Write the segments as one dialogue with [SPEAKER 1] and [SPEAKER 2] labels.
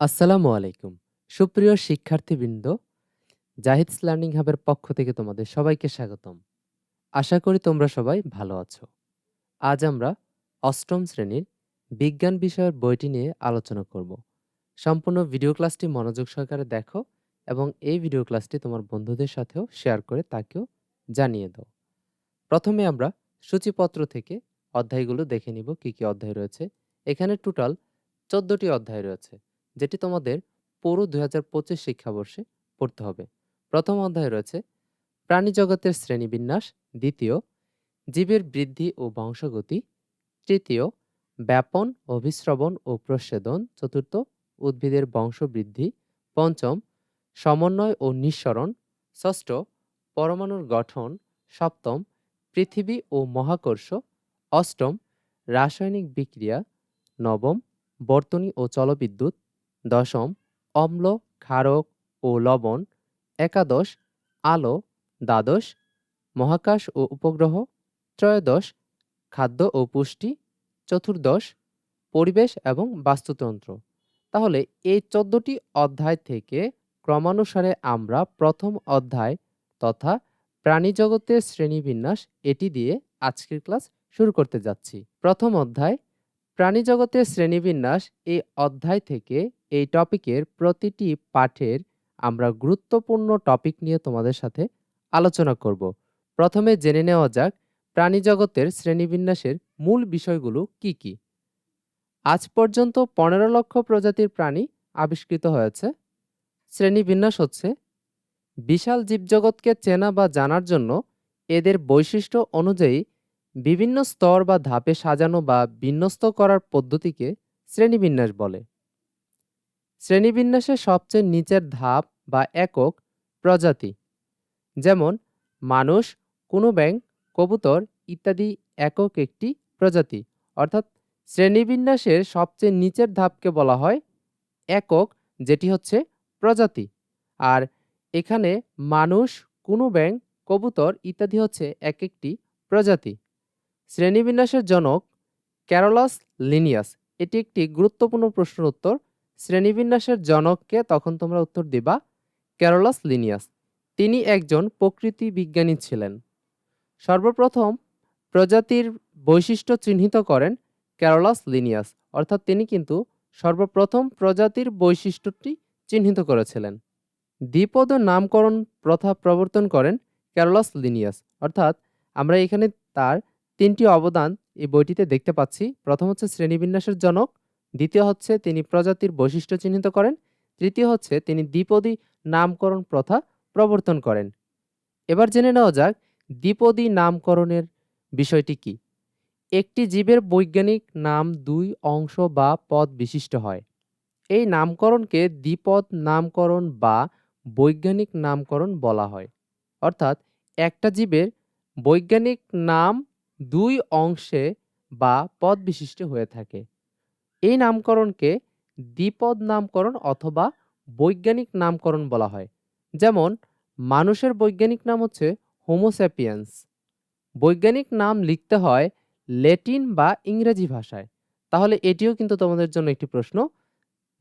[SPEAKER 1] আসসালামু আলাইকুম। সুপ্রিয় শিক্ষার্থীবৃন্দ, জাহিদস লার্নিং হাবের পক্ষ থেকে তোমাদের সবাইকে স্বাগতম। আশা করি তোমরা সবাই ভালো আছো। আজ আমরা অষ্টম শ্রেণির বিজ্ঞান বিষয়ের বইটি নিয়ে আলোচনা করব। সম্পূর্ণ ভিডিও ক্লাসটি মনোযোগ সহকারে দেখো এবং এই ভিডিও ক্লাসটি তোমার বন্ধুদের সাথেও শেয়ার করে তাকেও জানিয়ে দাও। প্রথমে আমরা সূচিপত্র থেকে অধ্যায়গুলো দেখে নিব, কি কি অধ্যায় রয়েছে। এখানে টোটাল চোদ্দটি অধ্যায় রয়েছে। যেটি তোমাদের পুরো দুই হাজার পঁচিশ শিক্ষাবর্ষে পড়তে হবে। প্রথম অধ্যায় রয়েছে প্রাণী জগতের শ্রেণীবিন্যাস। দ্বিতীয়, জীবের বৃদ্ধি ও বংশগতি। তৃতীয়, ব্যাপন অভিশ্রবণ ও প্রসেদন চতুর্থ, উদ্ভিদের বংশবৃদ্ধি। পঞ্চম, সমন্বয় ও নিঃসরণ। ষষ্ঠ, পরমাণুর গঠন। সপ্তম, পৃথিবী ও মহাকর্ষ। অষ্টম, রাসায়নিক বিক্রিয়া। নবম, বর্তনী ও জলবিদ্যুৎ দশম, অম্ল, ক্ষারক ও লবণ, একাদশ, আলো, দ্বাদশ, মহাকাশ ও উপগ্রহ, ত্রয়োদশ, খাদ্য ও পুষ্টি, চতুর্দশ, পরিবেশ এবং বাস্তুতন্ত্র। তাহলে এই চোদ্দটি অধ্যায় থেকে ক্রমানুসারে আমরা প্রথম অধ্যায় তথা প্রাণীজগতের শ্রেণীবিন্যাস এটি দিয়ে আজকের ক্লাস শুরু করতে যাচ্ছি। প্রথম অধ্যায়, প্রাণীজগতের শ্রেণীবিন্যাস এই অধ্যায় থেকে এই টপিকের প্রতিটি পাঠের আমরা গুরুত্বপূর্ণ টপিক নিয়ে তোমাদের সাথে আলোচনা করব। প্রথমে জেনে নেওয়া যাক প্রাণীজগতের শ্রেণীবিন্যাসের মূল বিষয়গুলো কি কি। আজ পর্যন্ত পনেরো লক্ষ প্রজাতির প্রাণী আবিষ্কৃত হয়েছে। শ্রেণীবিন্যাস হচ্ছে, বিশাল জীবজগৎকে চেনা বা জানার জন্য এদের বৈশিষ্ট্য অনুযায়ী বিভিন্ন স্তর বা ধাপে সাজানো বা বিন্যস্ত করার পদ্ধতিকে শ্রেণীবিন্যাস বলে। শ্রেণীবিন্যাসের সবচেয়ে নিচের ধাপ বা একক প্রজাতি। যেমন, মানুষ, কোনো ব্যাং কবুতর ইত্যাদি একক একটি প্রজাতি। অর্থাৎ, শ্রেণীবিন্যাসের সবচেয়ে নিচের ধাপকে বলা হয় একক, যেটি হচ্ছে প্রজাতি। আর এখানে মানুষ, কোনো ব্যাং কবুতর ইত্যাদি হচ্ছে এক একটি প্রজাতি। শ্রেণীবিন্যাসের জনক ক্যারোলাস লিনিয়াস। এটি একটি গুরুত্বপূর্ণ প্রশ্নের উত্তর শ্রেণীবিন্যাসের জনককে তখন তোমরা উত্তর দিবা ক্যারোলাস লিনিয়াস। তিনি একজন প্রকৃতি বিজ্ঞানী ছিলেন। সর্বপ্রথম প্রজাতির বৈশিষ্ট্য চিহ্নিত করেন ক্যারোলাস লিনিয়াস। অর্থাৎ তিনি কিন্তু সর্বপ্রথম প্রজাতির বৈশিষ্ট্যটি চিহ্নিত করেছিলেন। দ্বিপদ নামকরণ প্রথা প্রবর্তন করেন ক্যারোলাস লিনিয়াস। অর্থাৎ আমরা এখানে তার তিনটি অবদান এই বইটিতে দেখতে পাচ্ছি। প্রথম হচ্ছে শ্রেণীবিন্যাসের জনক দ্বিতীয় হচ্ছে তিনি প্রজাতির বৈশিষ্ট্য চিহ্নিত করেন। তৃতীয় হচ্ছে তিনি দ্বিপদী নামকরণ প্রথা প্রবর্তন করেন। এবার জেনে নেওয়া যাক দ্বিপদী নামকরণের বিষয়টি কি? একটি জীবের বৈজ্ঞানিক নাম দুই অংশ বা পদ বিশিষ্ট হয়। এই নামকরণকে দ্বিপদ নামকরণ বা বৈজ্ঞানিক নামকরণ বলা হয়। অর্থাৎ একটা জীবের বৈজ্ঞানিক নাম দুই অংশে বা পদ বিশিষ্ট হয়ে থাকে। এই নামকরণকে দ্বিপদ নামকরণ অথবা বৈজ্ঞানিক নামকরণ বলা হয়। যেমন, মানুষের বৈজ্ঞানিক নাম হচ্ছে হোমোস্যাপিয়েন্স বৈজ্ঞানিক নাম লিখতে হয় ল্যাটিন বা ইংরেজি ভাষায়। তাহলে এটিও কিন্তু তোমাদের জন্য একটি প্রশ্ন,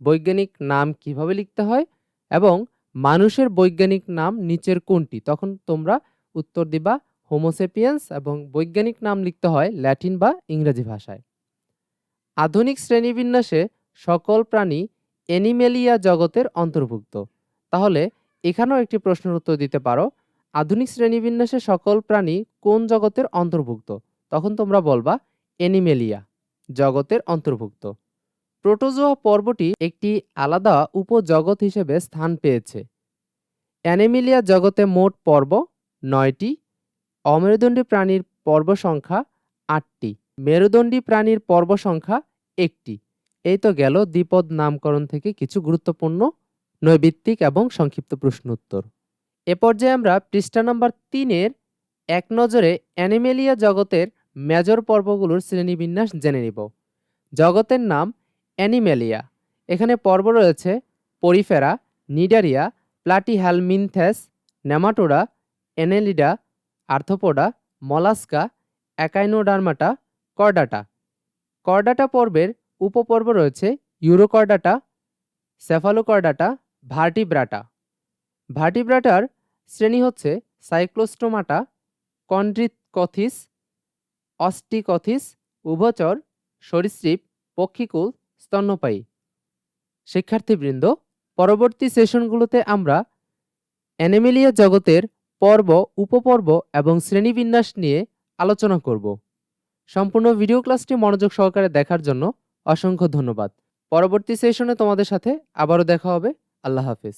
[SPEAKER 1] বৈজ্ঞানিক নাম কীভাবে লিখতে হয় এবং মানুষের বৈজ্ঞানিক নাম নিচের কোনটি? তখন তোমরা উত্তর দিবা হোমোসেপিয়েন্স এবং বৈজ্ঞানিক নাম লিখতে হয় ল্যাটিন বা ইংরেজি ভাষায়। আধুনিক শ্রেণীবিন্যাসে সকল প্রাণী অ্যানিমেলিয়া জগতের অন্তর্ভুক্ত। তাহলে এখানেও একটি প্রশ্নের উত্তর দিতে পারো, আধুনিক শ্রেণীবিন্যাসে সকল প্রাণী কোন জগতের অন্তর্ভুক্ত? তখন তোমরা বলবা অ্যানিমেলিয়া জগতের অন্তর্ভুক্ত। প্রোটোজোয়া পর্বটি একটি আলাদা উপজগৎ হিসেবে স্থান পেয়েছে। অ্যানিমেলিয়া জগতে মোট পর্ব নয়টি, অমেরুদণ্ডী প্রাণীর পর্ব সংখ্যা আটটি। মেরুদণ্ডী প্রাণীর পর্ব সংখ্যা একটি। এই তো গেল দ্বিপদ নামকরণ থেকে কিছু গুরুত্বপূর্ণ, নৈবিত্তিক এবং সংক্ষিপ্ত প্রশ্ন উত্তর। এ পর্যায়ে আমরা পৃষ্ঠা নম্বর তিনের এক নজরে অ্যানিমেলিয়া জগতের মেজর পর্বগুলোর শ্রেণীবিন্যাস জেনে নিব। জগতের নাম অ্যানিমেলিয়া। এখানে পর্ব রয়েছে Porifera, Cnidaria Platyhelminthes Nematoda Annelida Arthropoda, Mollusca, Echinodermata, Chordata. Chordata পর্বের উপপর্ব রয়েছে ইউরোকর্ডাটা সেফালোকর্ডাটা ভার্টিব্রাটা। ভার্টিব্রাটার শ্রেণি হচ্ছে সাইক্লোস্টোমাটা, কন্ড্রিকথিস, অস্টিকথিস, উভচর, সরীসৃপ, পক্ষীকুল, স্তন্যপায়ী। শিক্ষার্থীবৃন্দ, পরবর্তী সেশনগুলোতে আমরা অ্যানিমেলিয়া জগতের পর্ব, উপপর্ব এবং শ্রেণীবিন্যাস নিয়ে আলোচনা করব। সম্পূর্ণ ভিডিও ক্লাসটি মনোযোগ সহকারে দেখার জন্য অসংখ্য ধন্যবাদ। পরবর্তী সেশনে তোমাদের সাথে আবারও দেখা হবে। আল্লাহ হাফিজ।